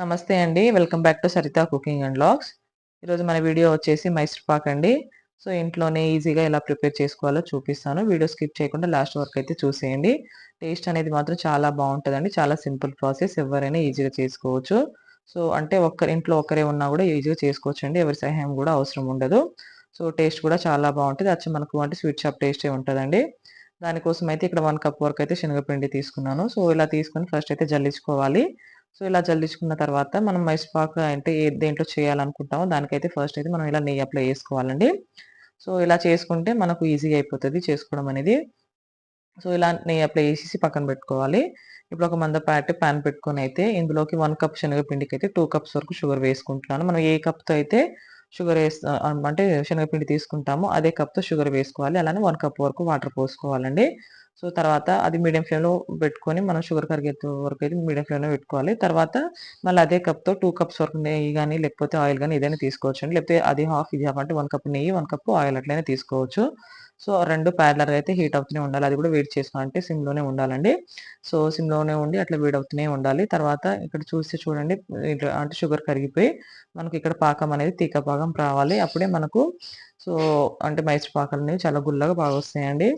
నమస్తే అండి. Welcome back to Saritha cooking and logs. ఈరోజు మన వీడియో వచ్చేసి మైసూర్ పాక్ అండి. సో ఇంట్లోనే ఈజీగా ఎలా ప్రిపేర్ చేసుకోవాలో చూపిస్తాను. వీడియో స్కిప్ చేయకుండా లాస్ట్ వరకు అయితే చూసేయండి. టేస్ట్ అనేది మాత్రం చాలా బాగుంటుందండి. చాలా సింపుల్ ప్రాసెస్. ఎవరైనా ఈజీగా చేసుకోవచ్చు. సో అంటే ఒక్కరి ఇంట్లో ఒక్కరే ఉన్నా కూడా ఈజీగా చేసుకోవచ్చు అండి ఎవరి సహాయం కూడా అవసరం ఉండదు. సో టేస్ట్ కూడా చాలా బాగుంటుంది. వచ్చి మనకు అంటే స్వీట్ షాప్ టేస్టే ఉంటుందండి. దానికోసం అయితే ఇక్కడ వన్ కప్ వరకు అయితే శనగపిండి తీసుకున్నాను. సో ఇలా తీసుకొని ఫస్ట్ అయితే జల్లించుకోవాలి. సో ఇలా జల్లించుకున్న తర్వాత మనం మైసూర్ అంటే ఏ దేంట్లో చేయాలనుకుంటామో దానికైతే ఫస్ట్ అయితే మనం ఇలా నెయ్యి అప్లై చేసుకోవాలండి. సో ఇలా చేసుకుంటే మనకు ఈజీగా అయిపోతుంది చేసుకోవడం అనేది. సో ఇలా నెయ్యి అప్లై చేసేసి పక్కన పెట్టుకోవాలి. ఇప్పుడు ఒక మంద ప్యాట్ ప్యాన్ పెట్టుకొని అయితే ఇందులోకి వన్ కప్ శనగపిండికి అయితే టూ కప్స్ వరకు షుగర్ వేసుకుంటున్నాను. మనం ఏ కప్తో అయితే షుగర్ వేస్తా అంటే శనగపిండి తీసుకుంటామో అదే కప్తో షుగర్ వేసుకోవాలి. అలానే వన్ కప్ వరకు వాటర్ పోసుకోవాలండి. సో తర్వాత అది మీడియం ఫ్లేమ్లో పెట్టుకొని మనం షుగర్ కరిగేంత వరకు అయితే మీడియం ఫ్లేమ్లో పెట్టుకోవాలి. తర్వాత మళ్ళీ అదే కప్తో టూ కప్స్ వరకు నెయ్యి కానీ లేకపోతే ఆయిల్ కానీ ఏదైనా తీసుకోవచ్చు అండి లేకపోతే అది హాఫ్ ఇది హాఫ్ అంటే వన్ కప్ నెయ్యి వన్ కప్ ఆయిల్ అట్లయినా తీసుకోవచ్చు. సో రెండు ప్యారలర్గా అయితే హీట్ అవుతూనే ఉండాలి. అది కూడా వేడి చేసుకోవాలంటే సిమ్లోనే ఉండాలండి. సో సిమ్లోనే ఉండి అట్లా వేడి అవుతూనే ఉండాలి. తర్వాత ఇక్కడ చూస్తే చూడండి అంటే షుగర్ కరిగిపోయి మనకి ఇక్కడ పాకం అనేది తీక పాకం రావాలి. అప్పుడే మనకు సో అంటే మైసూర్ పాకాలు అనేవి చాలా గుల్లగా బాగా వస్తాయండి.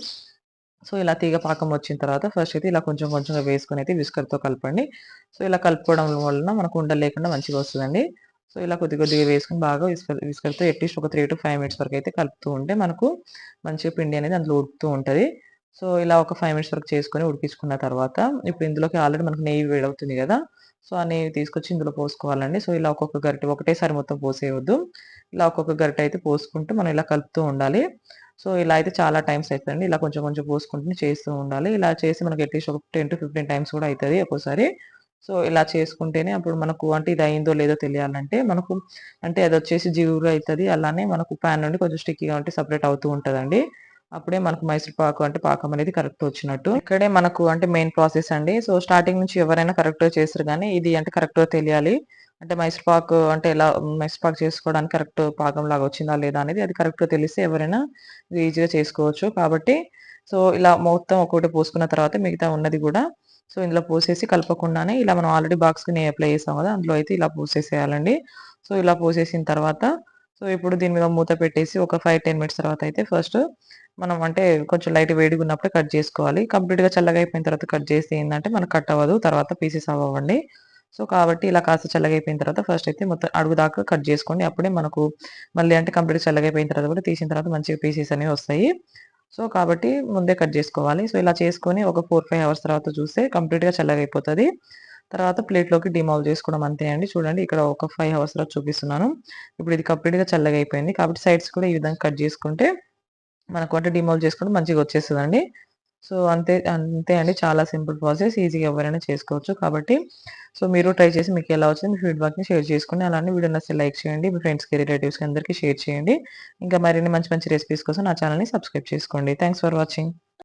సో ఇలా తీగ పాకం వచ్చిన తర్వాత ఫస్ట్ అయితే ఇలా కొంచెం కొంచెంగా వేసుకొని అయితే విస్కర్తో కలపండి. సో ఇలా కలుపుకోవడం వలన మనకు ఉండలు లేకుండా మంచిగా వస్తుందండి. సో ఇలా కొద్ది కొద్దిగా వేసుకొని బాగా విస్కర్ విస్కర్తో అట్లీస్ట్ ఒక త్రీ టు ఫైవ్ మినిట్స్ వరకు అయితే కలుపుతూ ఉంటే మనకు మంచిగా పిండి అనేది అందులో ఉడుకుతూ ఉంటుంది. సో ఇలా ఒక ఫైవ్ మినిట్స్ వరకు చేసుకొని ఉడికించుకున్న తర్వాత ఇప్పుడు ఇందులోకి ఆల్రెడీ మనకు నెయ్యి వేడవుతుంది కదా సో ఆ నెయ్యి తీసుకొచ్చి ఇందులో పోసుకోవాలండి. సో ఇలా ఒక్కొక్క గరిటె ఒకటేసారి మొత్తం పోసేయవద్దు ఇలా ఒక్కొక్క గరిటె అయితే పోసుకుంటూ మనం ఇలా కలుపుతూ ఉండాలి. సో ఇలా అయితే చాలా టైమ్స్ అవుతుందండి ఇలా కొంచెం కొంచెం పోసుకుంటూ చేస్తూ ఉండాలి. ఇలా చేసి మనకి అట్లీస్ట్ ఒక టెన్ టు ఫిఫ్టీన్ టైమ్స్ కూడా అవుతుంది ఒక్కోసారి. సో ఇలా చేసుకుంటేనే అప్పుడు మనకు అంటే ఇది అయిందో లేదో తెలియాలంటే మనకు అంటే అది వచ్చేసి జిగురు అవుతుంది అలానే మనకు ప్యాన్ నుండి కొంచెం స్టిక్కీగా ఉంటే సపరేట్ అవుతూ ఉంటుందండి. అప్పుడే మనకు మైసూర్ పాకు అంటే పాకం అనేది కరెక్ట్ వచ్చినట్టు. ఇక్కడే మనకు అంటే మెయిన్ ప్రాసెస్ అండి. సో స్టార్టింగ్ నుంచి ఎవరైనా కరెక్ట్గా చేస్తారు కానీ ఇది అంటే కరెక్ట్గా తెలియాలి. అంటే మైసూర్ పాక్ అంటే ఎలా మైసూర్ పాక్ చేసుకోవడానికి కరెక్ట్ పాకం లాగా వచ్చిందా లేదా అనేది అది కరెక్ట్గా తెలిస్తే ఎవరైనా ఈజీగా చేసుకోవచ్చు. కాబట్టి సో ఇలా మొత్తం ఒకటి పోసుకున్న తర్వాత మిగతా ఉన్నది కూడా సో ఇందులో పోసేసి కలపకుండానే ఇలా మనం ఆల్రెడీ బాక్స్కి నేను అప్లై చేసాం కదా అందులో అయితే ఇలా పోసేసేయాలండి. సో ఇలా పోసేసిన తర్వాత సో ఇప్పుడు దీని మీద మూత పెట్టేసి ఒక ఫైవ్ టెన్ మినిట్స్ తర్వాత అయితే ఫస్ట్ మనం అంటే కొంచెం లైట్ వేడిగా ఉన్నప్పుడు కట్ చేసుకోవాలి. కంప్లీట్గా చల్లగా అయిపోయిన తర్వాత కట్ చేస్తే ఏంటంటే మనకు కట్ అవ్వదు. తర్వాత పీసెస్ అవ్వండి. సో కాబట్టి ఇలా కాస్త చల్లగైపోయిన తర్వాత ఫస్ట్ అయితే మొత్తం అడుగు దాకా కట్ చేసుకోండి. అప్పుడే మనకు మళ్ళీ అంటే కంప్లీట్ చల్లగైపోయిన తర్వాత కూడా తీసిన తర్వాత మంచిగా పీసెస్ అనేవి వస్తాయి. సో కాబట్టి ముందే కట్ చేసుకోవాలి. సో ఇలా చేసుకొని ఒక ఫోర్ ఫైవ్ అవర్స్ తర్వాత చూస్తే కంప్లీట్గా చల్లగైపోతుంది తర్వాత ప్లేట్లోకి డిమాల్ చేసుకోవడం అంతే అండి. చూడండి ఇక్కడ ఒక ఫైవ్ అవర్స్ తర్వాత చూపిస్తున్నాను. ఇప్పుడు ఇది కంప్లీట్గా చల్లగా అయిపోయింది. కాబట్టి సైడ్స్ కూడా ఈ విధంగా కట్ చేసుకుంటే మనకు వంట డిమాల్ చేసుకుంటే మంచిగా వచ్చేస్తుందండి. సో అంతే అంతే అండి. చాలా సింపుల్ ప్రాసెస్. ఈజీగా ఎవరైనా చేసుకోవచ్చు. కాబట్టి సో మీరు ట్రై చేసి మీకు ఎలా వచ్చింది మీ ఫీడ్బ్యాక్ని షేర్ చేసుకోండి అలానే వీడియో నచ్చితే లైక్ చేయండి. మీ ఫ్రెండ్స్కి రిలేటివ్స్కి అందరికీ షేర్ చేయండి. ఇంకా మరిన్ని మంచి మంచి రెసిపీస్ కోసం నా ఛానల్ని సబ్స్క్రైబ్ చేసుకోండి. Thanks for watching.